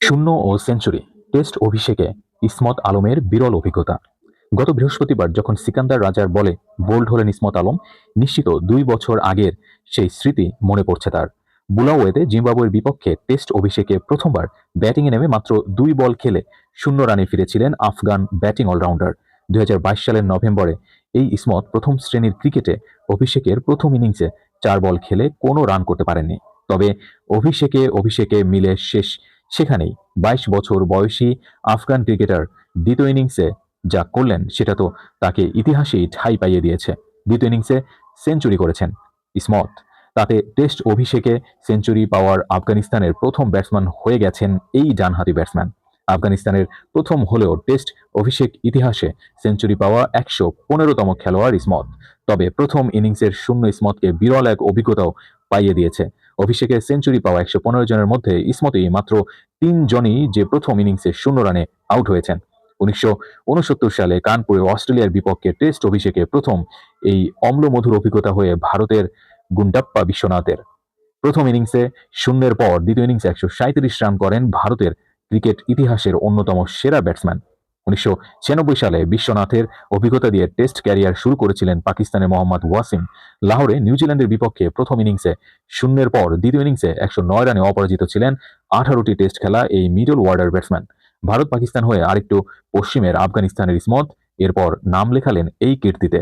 শূন্য ও century test অভিষেকে ইসমত আলমের বিরল অভিজ্ঞতা। গত বৃহস্পতিবার যখন সিকান্দার রাজার বলে বোল্ড হলেন ইসমত আলম, নিশ্চিত দুই বছর আগের সেই স্মৃতি মনে পড়ছে তার। বুলাওয়েতে জিম্বাবুয়ের বিপক্ষে টেস্ট অভিষেকে প্রথমবার ব্যাটিংয়ে নেমে মাত্র দুই বল খেলে শূন্য রানে ফিরেছিলেন আফগান ব্যাটিং অলরাউন্ডার। দুই হাজার বাইশ সালের নভেম্বরে এই ইসমত প্রথম শ্রেণির ক্রিকেটে অভিষেকের প্রথম ইনিংসে চার বল খেলে কোনো রান করতে পারেননি। তবে অভিষেকে অভিষেকে মিলে শেষ সেখানেই বাইশ বছর বয়সী আফগান ক্রিকেটার দ্বিতীয় ইনিংসে যা করলেন সেটা তো তাকে ইতিহাসেই ঠাই পাইয়ে দিয়েছে। দ্বিতীয় ইনিংসে সেঞ্চুরি করেছেন ইসমত। তাতে টেস্ট অভিষেকে সেঞ্চুরি পাওয়ার আফগানিস্তানের প্রথম ব্যাটসম্যান হয়ে গেছেন এই ডানহাতি ব্যাটসম্যান। আফগানিস্তানের প্রথম হলেও টেস্ট অভিষেক ইতিহাসে সেঞ্চুরি পাওয়া একশো পনেরোতম খেলোয়াড় ইসমত। তবে প্রথম ইনিংসের শূন্য ইসমতকে বিরল এক অভিজ্ঞতাও পাইয়ে দিয়েছে অভিষেকে সেঞ্চুরি পাওয়া একশো পনেরো জনের মধ্যে ইসমতই মাত্র তিনজনই যে প্রথম ইনিংসে শূন্য রানে আউট হয়েছেন। উনিশশো উনসত্তর সালে কানপুরে অস্ট্রেলিয়ার বিপক্ষে টেস্ট অভিষেকে প্রথম এই অম্লমধুর অভিজ্ঞতা হয়ে ভারতের গুন্ডাপ্পা বিশ্বনাথের। প্রথম ইনিংসে শূন্যের পর দ্বিতীয় ইনিংসে একশো রান করেন ভারতের ক্রিকেট ইতিহাসের অন্যতম সেরা ব্যাটসম্যান। উনিশশো ছিয়ানব্বই সালে বিশ্বনাথের অভিজ্ঞতা দিয়ে টেস্ট ক্যারিয়ার শুরু করেছিলেন পাকিস্তানের মোহাম্মদ ওয়াসিম। লাহোরে নিউজিল্যান্ডের বিপক্ষে প্রথম ইনিংসে শূন্যের পর দ্বিতীয় ইনিংসে একশো নয় রানে অপরাজিত ছিলেন আঠারোটি টেস্ট খেলা এই middle order batsman. Bharat Pakistan হয়ে আরেকটু পশ্চিমের আফগানিস্তানের ইসমত, এরপর নাম লেখালেন এই কীর্তিতে।